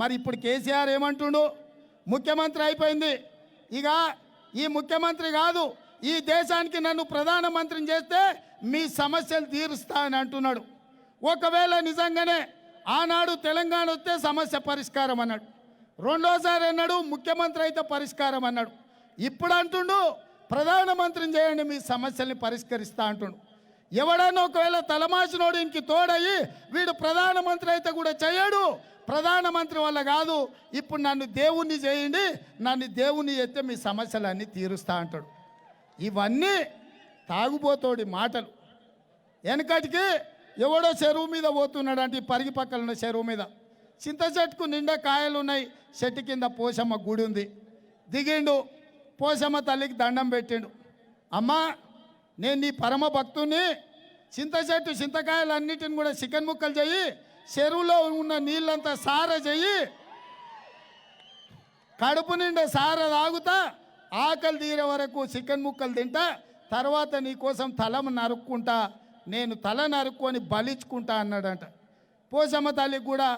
మరి ఇప్పుడు కేసీఆర్ ఏమంటుండు? ముఖ్యమంత్రి అయిపోయింది. ఇక ఈ ముఖ్యమంత్రి కాదు ఈ దేశానికి నన్ను ప్రధానమంత్రిని చేస్తే మీ సమస్యలు తీరుస్తా అని అంటున్నాడు. ఒకవేళ నిజంగానే ఆనాడు తెలంగాణ వస్తే సమస్య పరిష్కారం అన్నాడు. రెండోసారి అన్నాడు ముఖ్యమంత్రి అయితే పరిష్కారం అన్నాడు. ఇప్పుడు అంటుండు ప్రధానమంత్రిని చేయండి మీ సమస్యల్ని పరిష్కరిస్తా అంటుండు. ఎవడైనా ఒకవేళ తలమాసినోడు ఇంటికి తోడయి వీడు ప్రధానమంత్రి అయితే కూడా చేయడు. ప్రధానమంత్రి వల్ల కాదు ఇప్పుడు నన్ను దేవుణ్ణి చేయండి నన్ను దేవుణ్ణి చేస్తే మీ సమస్యలన్నీ తీరుస్తా అంటాడు. ఇవన్నీ తాగుబోతోడి మాటలు. వెనకటికి ఎవడో చెరువు మీద పోతున్నాడు అంటే పరిగి పక్కన ఉన్న చెరువు మీద. చింత చెట్టుకు నిండా కాయలు ఉన్నాయి చెట్టు కింద పోసమ్మ గుడి ఉంది. దిగిండు పోసమ్మ తల్లికి దండం పెట్టిండు. అమ్మా నేను నీ పరమ భక్తుని చింత చెట్టు చింతకాయలు అన్నిటిని కూడా చికెన్ ముక్కలు చేయి చెరువులో ఉన్న నీళ్ళంతా సార చెయ్యి కడుపు నిండా సార తాగుతా ఆకలి తీరే వరకు చికెన్ ముక్కలు తింటా తర్వాత నీ కోసం తల నరుక్కుంటా నేను తల నరుక్కొని బలిచ్చుకుంటా అన్నాడంట. పోసమ్మ తల్లికి కూడా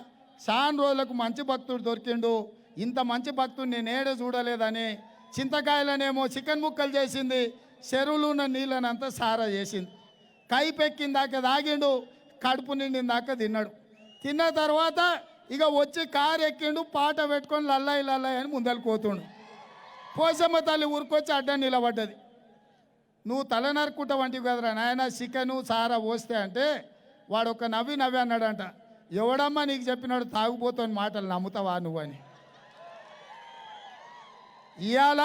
చాలా రోజులకు మంచి భక్తుడు దొరికిండు. ఇంత మంచి భక్తుడు నేను ఏడ చూడలేదని చింతకాయలనేమో చికెన్ ముక్కలు చేసింది చెరువులు ఉన్న నీళ్ళనంతా సారా చేసింది. కైపెక్కిందాక తాగిండు కడుపు నిండిందాక తిన్నాడు. తిన్న తర్వాత ఇక వచ్చి కారు ఎక్కిండు పాట పెట్టుకొని లల్లాయి లల్లాయి అని ముందరకు పోతుండు. పోసమ్మ తల్లి ఊరికొచ్చి అడ్డం నిలబడ్డది. నువ్వు తల నరుక్కుంటా వంటివి కదరా నాయన చికెను సారా పోస్తే అంటే వాడు ఒక నవ్వి నవ్వి అన్నాడంట. ఎవడమ్మా నీకు చెప్పినాడు తాగుపోతాను మాటలు నమ్ముతావా నువ్వు అని. ఇవాళ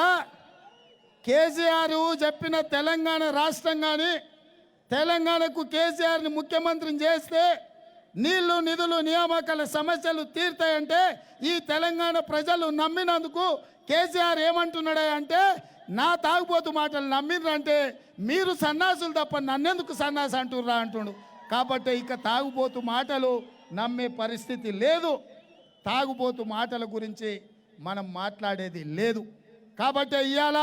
కేసీఆర్ చెప్పిన తెలంగాణ రాష్ట్రం కానీ తెలంగాణకు కేసీఆర్ని ముఖ్యమంత్రిని చేస్తే నీళ్ళు నిధులు నియామకాల సమస్యలు తీరుతాయంటే ఈ తెలంగాణ ప్రజలు నమ్మినందుకు కేసీఆర్ ఏమంటున్నాడే అంటే నా తాగుబోతు మాటలు నమ్మిండ్రంటే మీరు సన్నాసులు తప్ప నన్నెందుకు సన్నాసి అంటుర్రా అంటుండు. కాబట్టి ఇక తాగుబోతు మాటలు నమ్మే పరిస్థితి లేదు. తాగుబోతు మాటల గురించి మనం మాట్లాడేది లేదు. కాబట్టి ఇవాళ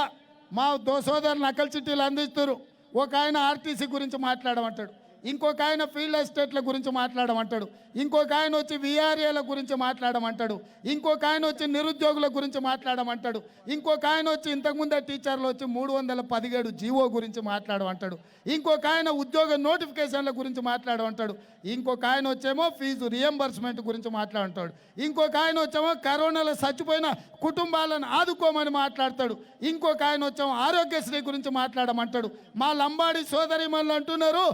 మా దో సోదరు నకల్ చిట్టీలు అందిస్తారు ఒక ఆయన ఆర్టీసీ గురించి మాట్లాడమంటాడు. ఇంకొక ఆయన ఫీల్డ్ ఎస్టేట్ల గురించి మాట్లాడమంటాడు. ఇంకొక ఆయన వచ్చి విఆర్ఏల గురించి మాట్లాడమంటాడు. ఇంకొక ఆయన వచ్చి నిరుద్యోగుల గురించి మాట్లాడమంటాడు. ఇంకొక ఆయన వచ్చి ఇంతకుముందే టీచర్లు వచ్చి మూడు వందల పదిహేడు జీవో గురించి మాట్లాడమంటాడు. ఇంకొక ఆయన ఉద్యోగ నోటిఫికేషన్ల గురించి మాట్లాడమంటాడు. ఇంకొక ఆయన వచ్చేమో ఫీజు రియంబర్స్మెంట్ గురించి మాట్లాడంటాడు ఇంకొక ఆయన వచ్చేమో కరోనాలో చచ్చిపోయిన కుటుంబాలను ఆదుకోమని మాట్లాడతాడు. ఇంకొక ఆయన వచ్చేమో ఆరోగ్యశ్రీ గురించి మాట్లాడమంటాడు. మా లంబాడి సోదరి అంటున్నారు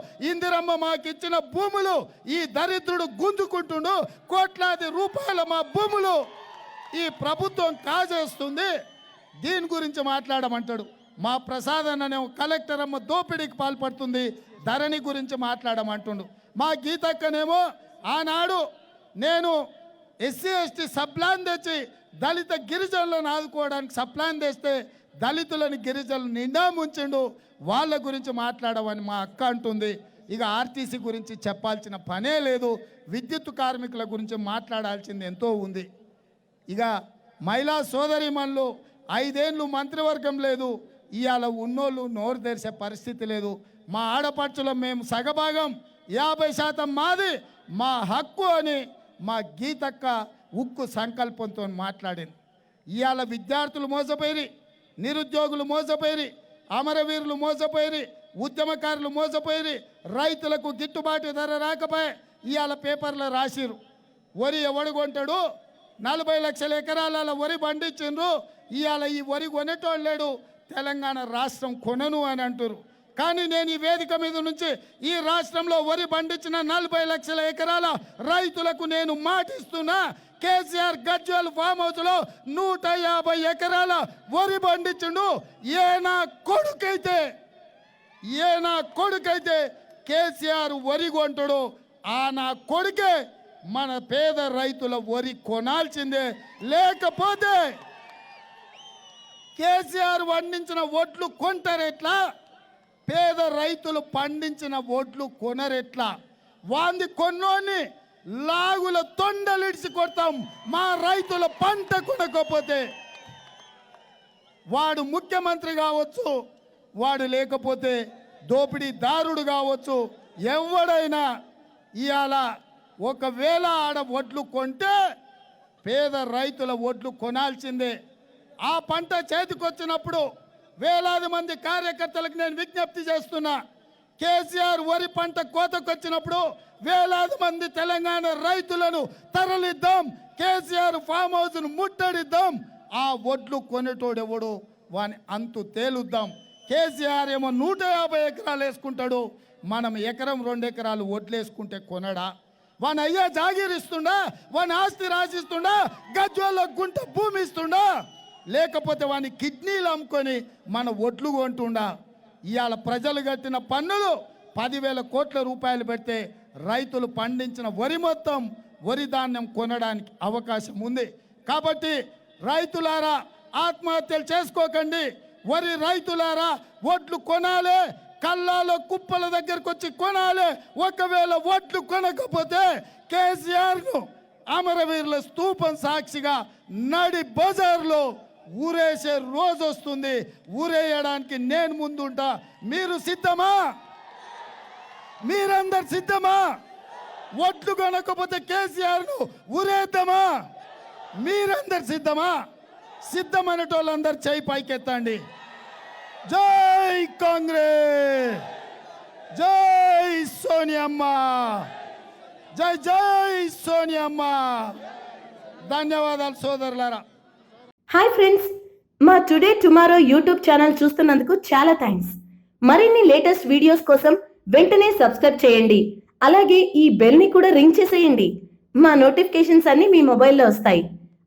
మాకు మాకిచ్చిన భూములు ఈ దరిద్రుడు గుంజుకుంటుండు. కోట్లాది రూపాయల మా భూములు. ఈ ప్రభుత్వం కాజేస్తుంది. దీని గురించి మాట్లాడమంటాడు. మా ప్రసాద్ అనే కలెక్టర్ అమ్మ దోపిడీకి పాల్పడుతుంది. ధరణి గురించి మాట్లాడమంటుండు. మా గీతక్కనేమో ఆనాడు నేను ఎస్సీ ఎస్టీ సప్లాన్ తెచ్చి దళిత గిరిజనులను ఆదుకోవడానికి సప్లాన్ తెస్తే దళితులని గిరిజనులు నిండా ముంచిండు. వాళ్ళ గురించి మాట్లాడమని మా అక్క అంటుంది. ఇక ఆర్టీసీ గురించి చెప్పాల్సిన పనే లేదు. విద్యుత్ కార్మికుల గురించి మాట్లాడాల్సింది ఎంతో ఉంది. ఇక మహిళా సోదరిమణులు ఐదేళ్ళు మంత్రివర్గం లేదు. ఇవాళ ఉన్నోళ్ళు నోరు తెరిసే పరిస్థితి లేదు. మా ఆడపడుచులో మేము సగభాగం. యాభై శాతం మాది మా హక్కు అని మా గీతక్క ఉక్కు సంకల్పంతో మాట్లాడింది. ఇవాళ విద్యార్థులు మోసపోయి నిరుద్యోగులు మోసపోయి అమరవీరులు మోసపోయి ఉద్యమకారులు మోసపోయి రైతులకు గిట్టుబాటు ధర రాకపోయే ఇవాళ పేపర్లో రాసిరు. వరి ఎవడు కొంటాడు? నలభై లక్షల ఎకరాల వరి పండించిండ్రు. ఇవాళ ఈ వరి కొనేటోడు లేడు. తెలంగాణ రాష్ట్రం కొనను అని అంటారు కానీ నేను ఈ వేదిక మీద నుంచి ఈ రాష్ట్రంలో వరి పండించిన నలభై లక్షల ఎకరాల రైతులకు నేను మాటిస్తున్నా. కేసీఆర్ గజ్వల్ ఫామ్ హౌస్లో నూట యాభై ఎకరాల వరి పండించిండు. ఏ నా కొడుకైతే? ఏ నా కొడుకైతే కేసీఆర్ వరి కొంటాడో ఆ నా కొడుకే మన పేద రైతుల వరి కొనాల్సిందే. లేకపోతే కేసీఆర్ పండించిన ఓట్లు కొంటారెట్లా? పేద రైతులు పండించిన ఓట్లు కొనరెట్లా? వాంది కొన్నోని లాగుల తొండలిడిచి కొడతాం మా రైతుల పంట కొనకపోతే. వాడు ముఖ్యమంత్రి కావచ్చు వాడు లేకపోతే దోపిడీదారుడు కావచ్చు. ఎవడైనా ఇవాళ ఒకవేళ ఆడ వడ్లు కొంటే పేద రైతుల ఒడ్లు కొనాల్సిందే. ఆ పంట చేతికొచ్చినప్పుడు వేలాది మంది కార్యకర్తలకు నేను విజ్ఞప్తి చేస్తున్నా. కేసీఆర్ వరి పంట కోతకొచ్చినప్పుడు వేలాది మంది తెలంగాణ రైతులను తరలిద్దాం. కేసీఆర్ ఫామ్ హౌస్ను ముట్టడిద్దాం. ఆ ఒడ్లు కొనేటోడెవడు వాని అంతు తేలుద్దాం. కేసీఆర్ ఏమో నూట యాభై ఎకరాలు వేసుకుంటాడు మనం ఎకరం రెండు ఎకరాలు వేసుకుంటే కొనడా? వాని అయ్యా జాగీరిస్తుండా వాని ఆస్తి రాసిస్తుండా? గజ్వల్లో గుంట భూమి ఇస్తుండా? లేకపోతే వాని కిడ్నీలు అమ్ముకొని మన ఒడ్లు కొంటుండా? ఇవాళ ప్రజలు కట్టిన పన్నులు పదివేల కోట్ల రూపాయలు పెడితే రైతులు పండించిన వరి మొత్తం వరి ధాన్యం కొనడానికి అవకాశం ఉంది. కాబట్టి రైతులారా ఆత్మహత్యలు చేసుకోకండి. వరి రైతులారా ఒడ్లు కొనాలి కళ్ళాలో కుప్పల దగ్గరకు వచ్చి కొనాలి ఒకవేళ ఒడ్లు కొనకపోతే కేసీఆర్ను అమరవీరుల స్తూపం సాక్షిగా నడి బజార్లో ఊరేసే రోజు వస్తుంది. ఊరేయడానికి నేను ముందుంటా. మీరు సిద్ధమా? మీరందరు సిద్ధమా? ఒడ్లు కొనకపోతే కేసీఆర్ను ఊరేద్దామా? మీరందరు సిద్ధమా? సిద్ధమైనటోళ్ళందరూ చేయి పైకెత్తండి. జై కాంగ్రెస్! జై సోనియమ్మ! జై జై సోనియమ్మ! ధన్యవాదాలు సోదరులారా. హాయ్ ఫ్రెండ్స్ మా టుడే టుమారో యూట్యూబ్ ఛానల్ చూస్తున్నందుకు చాలా థ్యాంక్స్ మరిన్ని లేటెస్ట్ వీడియోస్ కోసం వెంటనే సబ్స్క్రైబ్ చేయండి. అలాగే ఈ బెల్ని కూడా రింగ్ చేసేయండి. మా నోటిఫికేషన్స్ అన్నీ మీ మొబైల్లో వస్తాయి.